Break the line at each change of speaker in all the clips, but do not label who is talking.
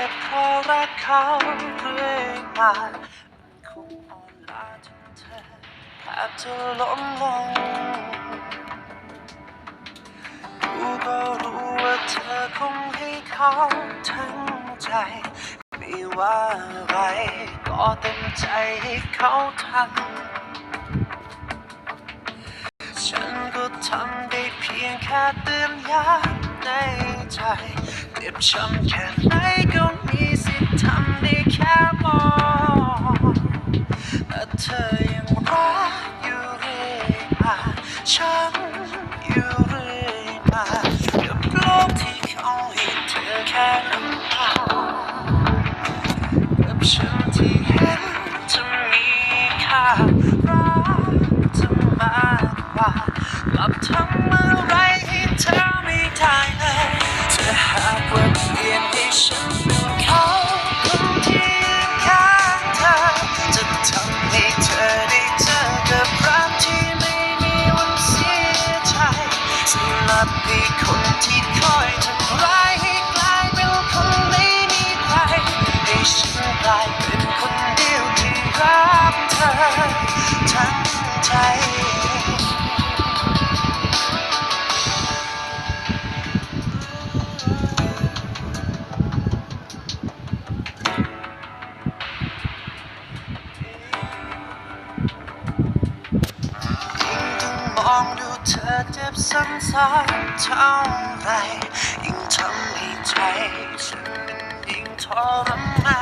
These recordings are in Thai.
จ็บเพราะรักเขาเรื่อยมามันคงอ่อนล้าจนเธอแทบจะล้มลงรู้ก็รู้ว่าเธอคงให้เขาทั้งใจไม่ว่าอะไรก็เต็มใจให้เขาทำฉัน ทำได้เพียงแค่เตือนย้ำในใจเจ็บช้ำแค่ไหนก็มีสิทธิ์ทำได้แค่มองแต่เธอยังรักอยู่เรื่อยมาฉันอยู่เรื่อยมากับโลกที่เขาให้เธอแค่น้ำตากับฉันที่เห็น กลับทำอะไรให้เธอไม่ได้เลยจะหากว่าเปลี่ยนให้ฉันเป็นเขาคนที่ยืนข้างเธอ จะทำให้เธอได้เจอกับรักที่ไม่มีวันเสียใจสำหรับให้คนที่คอยทำร้ายให้กลายเป็นคนไม่มีใครให้ฉันกลายเป็นคนเดียวที่รักเธอทั้งใจ เธอเจ็บซ้ำๆเท่าไรยิ่งทำให้ใจฉันยิ่งทรมา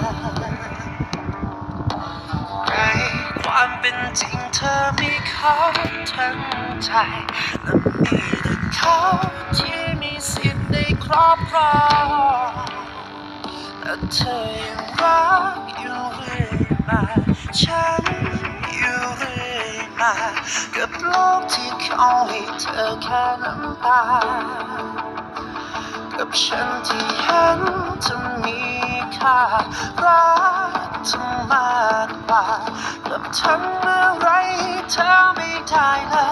นในความเป็นจริงเธอมีเขาทั้งใจและมีแต่เขาที่มีสิทธิ์ได้ครอบครองแต่เธอยังรักอยู่เรื่อยมา ฉันอยู่เรื่อยมากับโลกที่เขาให้เธอแค่น้ำตา กับฉันที่เห็นจะมีค่ารักจะมากกว่ากับทำอะไรให้เธอไม่ได้เลย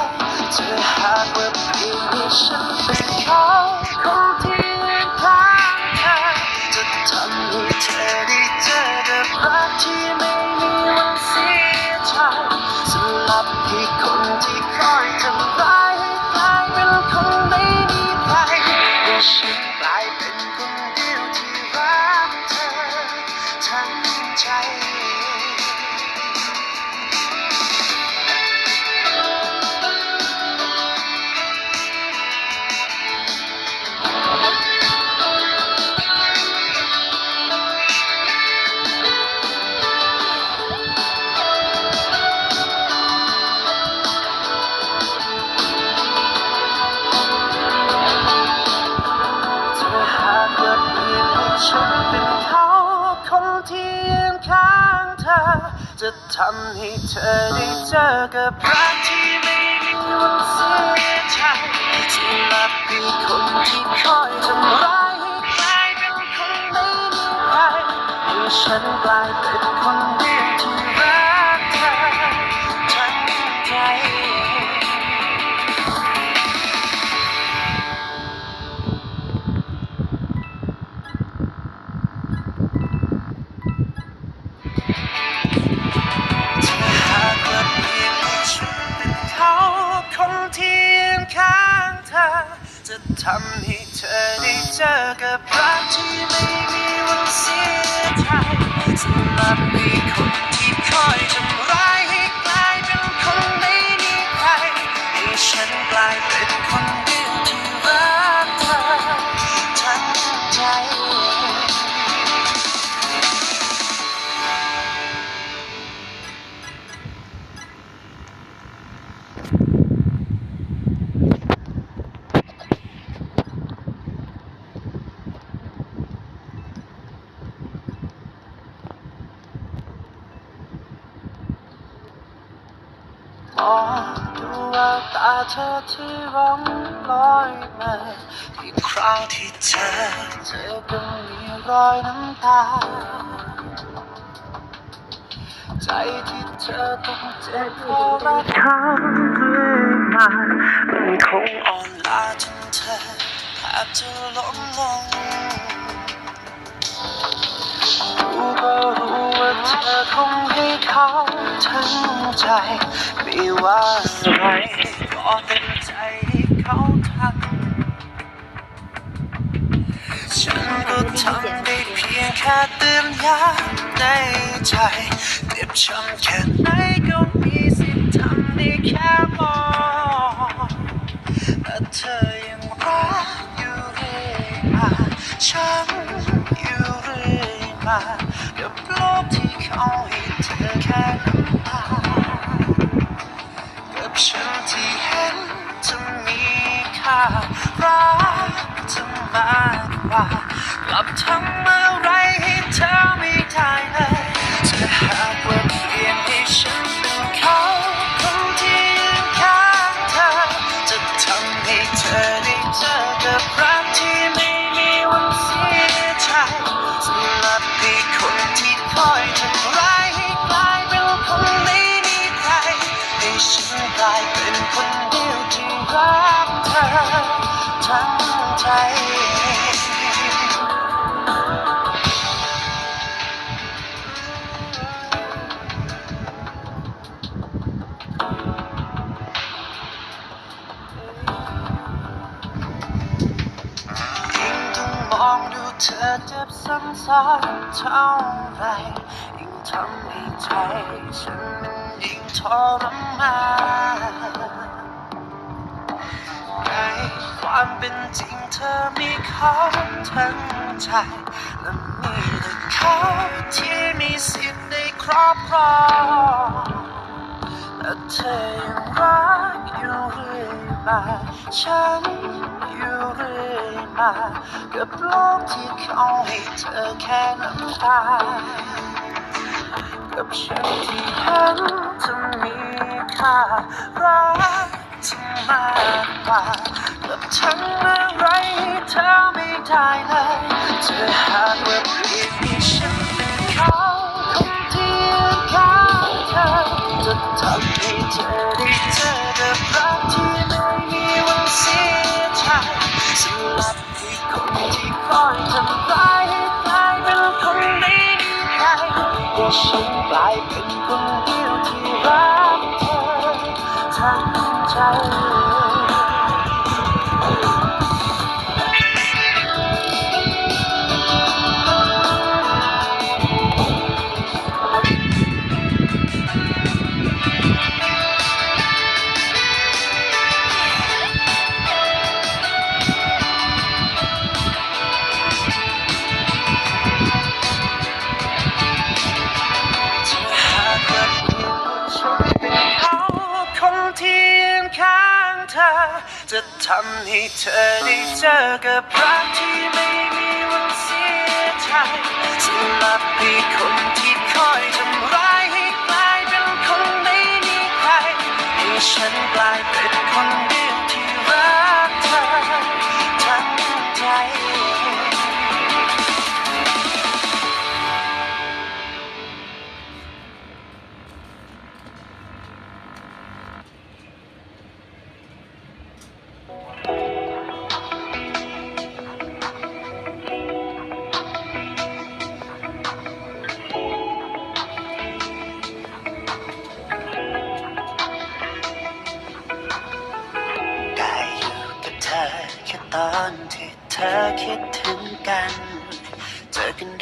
จะทำให้เธอได้เจอกับรักที่ไม่มีวันเสียใจสำหรับคือคนที่คอยทำร้ายให้กลายเป็นคนไม่มีใครให้ฉันกลายเป็น ทำให้เธอได้เจอกับรักที่ไม่มีวันเสียใจสำหรับให้คน เธอที่ร้องลอยมาทุกคราวที่เธอเธอก็มีรอยน้ำตา ใจที่เธอต้องเจ็บเพราะรักครั้งเรื่องมามันคงอ่อนล้าจนเธอแทบจะล้มลงรู้ก็รู้ว่าเธอคงให้เขาทั้งใจไม่ว่า ทำได้เพียงแค่เตือนย้ำในใจเจ็บช้ำแค่ไหนก็มีสิทธิ์ทำได้แค่มองแต่เธอยังรักอยู่เรื่อยมาฉันอยู่เรื่อยมากับโลกที่เขาให้เธอแค่น้ำตากับฉันที่เห็นจะมีค่ารักจะมากกว่า กลับทำอะไรให้เธอไม่ได้เลยจะหากว่าเพียงให้ฉันเป็นเขาคนที่ยืนข้างเธอ จะทำให้เธอได้เจอกับรักที่ เธอเจ็บซ้ำๆเท่าไรยิ่งทำให้ใจฉันยิ่งทรมานในความเป็นจริงเธอมีเขาทั้งใจและมีแต่เขาที่มีสิทธิ์ได้ครอบครองแต่เธอยังรักอยู่เรื่อยมาฉันากับโลกที่เขาให้เธอแค่น้ำตากับฉันที่เห็นจะมีค่ารักจะมากกว่ากับทั้งอไรให้เธอไม่ได้เลยจะหากว่าเพียงฉันเป็นเขาคนที่ยืนข้างเธอจะทำให้เธอ ฉันกลายเป็นคนเดียวที่รักเธอทั้งใจ เธอ จะทำให้เธอได้เจอกับรักที่ไม่มีวันเสียใจสำหรับพี่คน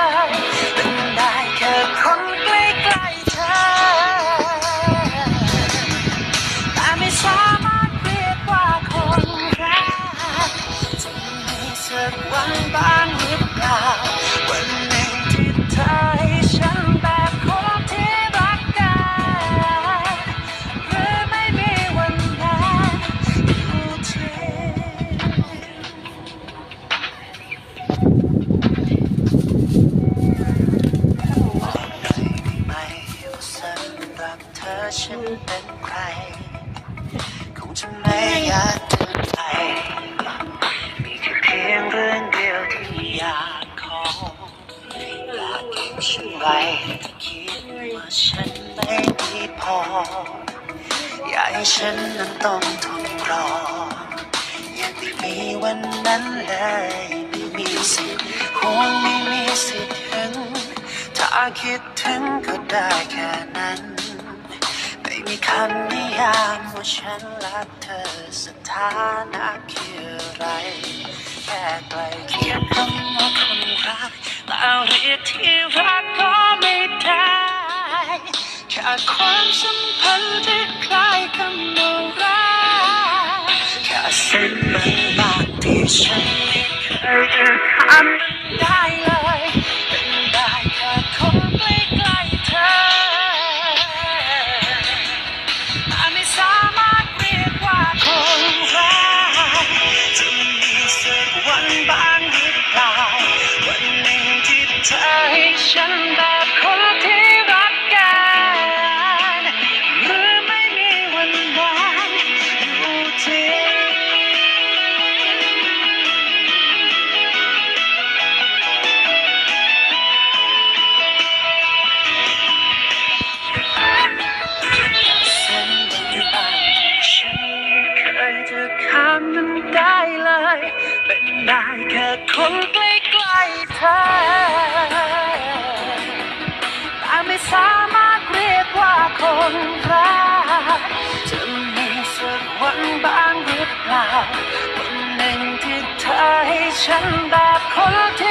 ย คิดว่าฉันไม่ดีพอ อยากให้ฉันนั้นต้องทนรออยากไม่มีวันนั้นเลยไม่มีสิทธิ์ห่วงไม่มีสิทธิ์ถึง ถ้าคิดถึงก็ได้แค่นั้น ไม่มีคำนิยามว่าฉันรักเธอสถานะคืออะไรแค่ไกลเคียงคำว่าคนรักแต่เรียกที่รักก็ แค่ความสัมพันธ์ที่คล้ายคำว่ารักแค่เส้นบางๆที่ฉันไม่เคยจะทำได้ นบ้างหรือเปล่าคนหนึ่งที่เธอให้ฉันแบบคนที่